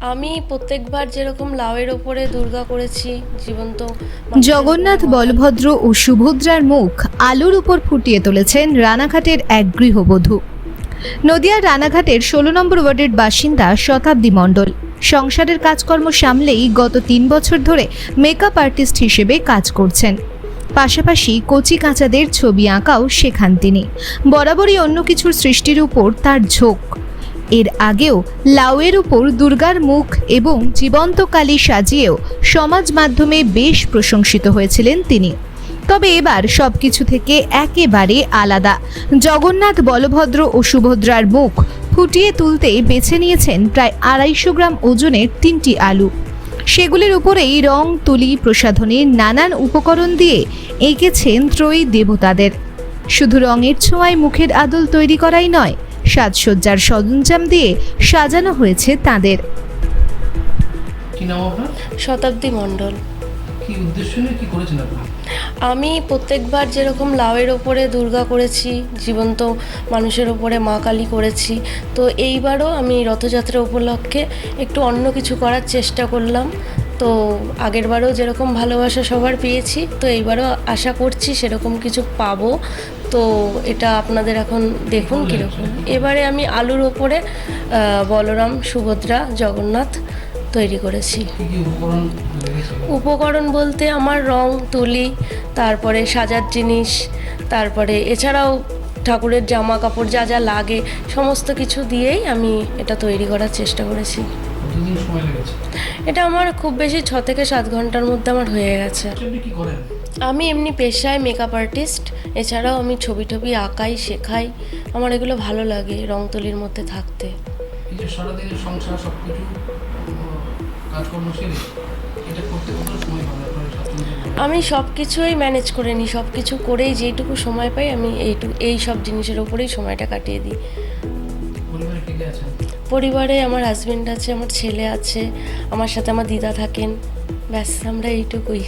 আমি প্রত্যেকবার যেরকম লাউয়ের ওপরে দুর্গা করেছি জীবন্ত জগন্নাথ বলভদ্র ও সুভদ্রার মুখ আলুর উপর ফুটিয়ে তুলেছেন রানাঘাটের এক গৃহবধূ। নদিয়ার রানাঘাটের ষোলো নম্বর ওয়ার্ডের বাসিন্দা শতাব্দী মণ্ডল। সংসারের কাজকর্ম সামলেই গত তিন বছর ধরে মেকআপ আর্টিস্ট হিসেবে কাজ করছেন। পাশাপাশি কচি কাঁচাদের ছবি আঁকাও শেখান তিনি। বরাবরই অন্য কিছুর সৃষ্টির উপর তার ঝোঁক। এর আগেও লাউয়ের উপর দুর্গার মুখ এবং জীবন্ত কালী সাজিয়েও সমাজ মাধ্যমে বেশ প্রশংসিত হয়েছিলেন তিনি। তবে এবার সব কিছু থেকে একেবারে আলাদা। জগন্নাথ বলভদ্র ও সুভদ্রার মুখ ফুটিয়ে তুলতে বেছে নিয়েছেন প্রায় আড়াইশো গ্রাম ওজনের তিনটি আলু। সেগুলির উপরেই রং, তুলি প্রসাধনের নানান উপকরণ দিয়ে এঁকেছেন ত্রয়ী দেবতাদের। শুধু রঙের ছোঁয়ায় মুখের আদল তৈরি করাই নয় সাজসজ্জার সরঞ্জাম দিয়ে সাজানো হয়েছে তাদের। কি নাম আপনার? শতাব্দী মণ্ডল। কি উদ্দেশ্য নিয়ে কি করেছেন আপনি? আমি প্রত্যেকবার যেরকম লাউয়ের ওপরে দুর্গা করেছি জীবন্ত মানুষের ওপরে মা কালী করেছি তো এইবারও আমি রথযাত্রা উপলক্ষে একটু অন্য কিছু করার চেষ্টা করলাম। তো আগেরবারও যেরকম ভালোবাসা সবার পেয়েছি তো এইবারও আশা করছি সেরকম কিছু পাবো। তো এটা আপনাদের এখন দেখুন কীরকম। এবারে আমি আলুর ওপরে বলরাম সুভদ্রা জগন্নাথ তৈরি করেছি। উপকরণ বলতে আমার রং তুলি তারপরে সাজার জিনিস তারপরে এছাড়াও ঠাকুরের জামা কাপড় যা যা লাগে, সমস্ত কিছু দিয়েই আমি এটা তৈরি করার চেষ্টা করেছি। এটা আমার খুব বেশি ছ থেকে সাত ঘণ্টার মধ্যে আমার হয়ে গেছে। আমি এমনি পেশায় মেকআপ আর্টিস্ট এছাড়াও আমি ছবি টবি আঁকাই, শেখাই। আমার এগুলো ভালো লাগে রং তুলির মধ্যে থাকতে। সংসার কাজকর্ম সেরে এটা করতে সময় আমি সব কিছুই ম্যানেজ করে নিই সব কিছু করেই যেইটুকু সময় পাই আমি এইটুকু এই সব জিনিসের ওপরেই সময়টা কাটিয়ে দিই। পরিবারে আমার হাজব্যান্ড আছে আমার ছেলে আছে আমার সাথে আমার দিদা থাকেন ব্যাস আমরা এইটুকুই।